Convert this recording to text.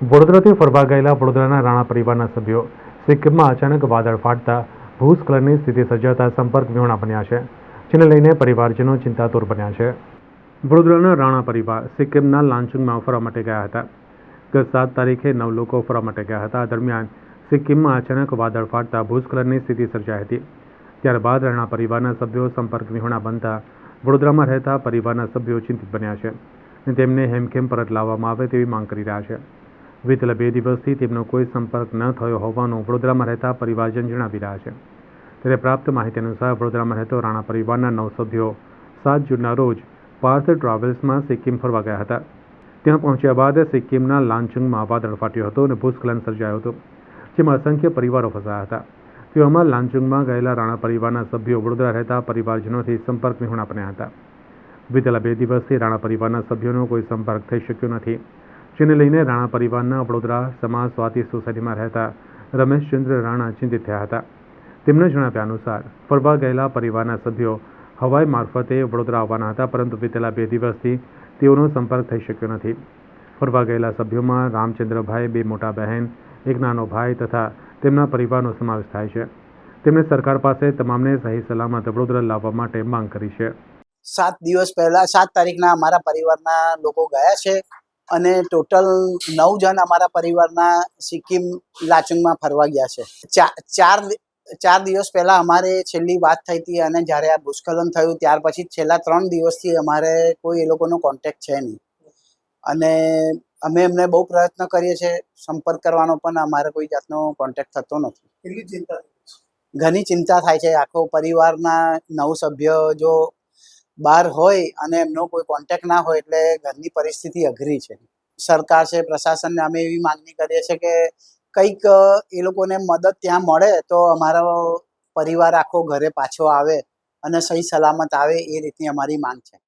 વડોદરાથી ફરવા ગયેલા વડોદરાના રાણા પરિવારના સભ્યો સિક્કિમમાં અચાનક વાદળ ફાટતા ભૂસ્ખલનની સ્થિતિ સર્જાતા સંપર્ક વિહોણા બન્યા છે, જેને લઈને પરિવારજનો ચિંતાતુર બન્યા છે. વડોદરાના રાણા પરિવાર સિક્કિમના લાંચુંગમાં ફરવા માટે ગયા હતા. ગત સાત તારીખે નવ લોકો ફરવા માટે ગયા હતા. દરમિયાન સિક્કિમમાં અચાનક વાદળ ફાટતા ભૂસ્ખલનની સ્થિતિ સર્જાઈ હતી. ત્યારબાદ રાણા પરિવારના સભ્યો સંપર્ક વિહોણા બનતા વડોદરામાં રહેતા પરિવારના સભ્યો ચિંતિત બન્યા છે અને તેમને હેમખેમ પરત લાવવામાં આવે તેવી માંગ કરી રહ્યા છે. વિતેલા બે દિવસથી તેમનો કોઈ સંપર્ક ન થયો હોવાનું વડોદરામાં રહેતા પરિવારજન જણાવી રહ્યા છે. ત્યારે પ્રાપ્ત માહિતી અનુસાર વડોદરામાં રહેતો રાણા પરિવારના નવ સભ્યો સાત જૂનના રોજ પાર્થ ટ્રાવેલ્સમાં સિક્કિમ ફરવા ગયા હતા. ત્યાં પહોંચ્યા બાદ સિક્કિમના લાંચુંગમાં વાદળ ફાટ્યો હતો અને ભૂસ્ખલન સર્જાયો હતો, જેમાં અસંખ્ય પરિવારો ફસાયા હતા. તેઓમાં લાંચુંગમાં ગયેલા રાણા પરિવારના સભ્યો વડોદરા રહેતા પરિવારજનોથી સંપર્ક વિહોણા બન્યા હતા. વિતેલા બે દિવસથી રાણા પરિવારના સભ્યોનો કોઈ સંપર્ક થઈ શક્યો નથી. જેને લઈને રાણા પરિવારના વડોદરા સમાજ સ્વાતિ સોસાયટીમાં રહેતા રમેશચંદ્ર રાણા ચિંતિત થયા હતા. તેમના જણાવ્યા અનુસાર, ફરવા ગયેલા પરિવારના સભ્યો હવાઈ મારફતે વડોદરા આવવાના હતા, પરંતુ વિતેલા બે દિવસથી તેઓનો સંપર્ક થઈ શક્યો નથી. ફરવા ગયેલા સભ્યોમાં રામચંદ્રભાઈ, બે મોટા બહેન, એક નાનો ભાઈ તથા તેમના પરિવારનો સમાવેશ થાય છે. તેમણે સરકાર પાસે તમામને સહી સલામત વડોદરા લાવવા માટે માંગ કરી છે. સાત દિવસ પહેલા, સાત તારીખના અમારા પરિવારના લોકો ગયા છે. અને ટોટલ નવ જણ અમારા પરિવારના સિક્કિમ લાચુંગમાં ફરવા ગયા છે. ચાર ચાર દિવસ પહેલા અમારે છેલ્લી વાત થઈ હતી અને જ્યારે આ ભૂસ્ખલન થયું ત્યાર પછી છેલ્લા ત્રણ દિવસથી અમારે કોઈ એ લોકોનો કોન્ટેક્ટ છે નહીં. અને અમે એમને બહુ પ્રયત્ન કરીએ છીએ સંપર્ક કરવાનો પણ અમારે કોઈ જાતનો કોન્ટેક્ટ થતો નથી. ચિંતા ઘણી ચિંતા થાય છે. આખો પરિવારના નવ સભ્ય જો બહાર હોય અને એમનો કોઈ કોન્ટેક્ટ ના હોય એટલે ઘરની પરિસ્થિતિ અઘરી છે. સરકાર છે, પ્રશાસનને અમે એવી માંગણી કરીએ છીએ કે કંઈક એ લોકોને મદદ ત્યાં મળે તો અમારો પરિવાર આખો ઘરે પાછો આવે અને સહી સલામત આવે એ રીતની અમારી માંગ છે.